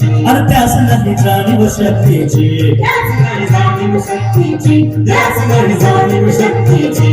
आणि त्याच नाही जाणीव शक्तीची. त्याच नाही जाणीव शक्तीची. त्याच नाही जाणीव शक्तीची.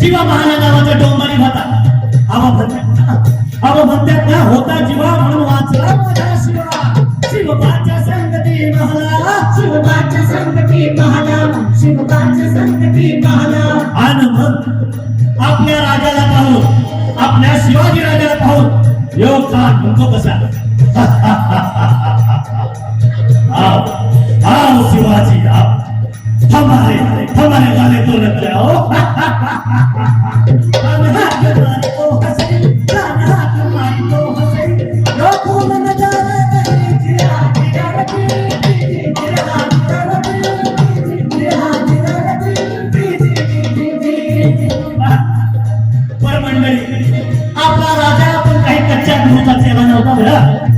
जीवा महाला नावाचा डोंबारी भाता आबा म्हणतात आबा म्हणतात ना होता जीवा म्हणून वाचला? माझा शिवा. शिवबाच्या संगती महाला. शिवबाच्या संगती महाला. शिवबाच्या संगती महाला. आन मग आपल्या राजाला पाहून आपल्या शिवाजी राजाला पाहून योग का कसा 来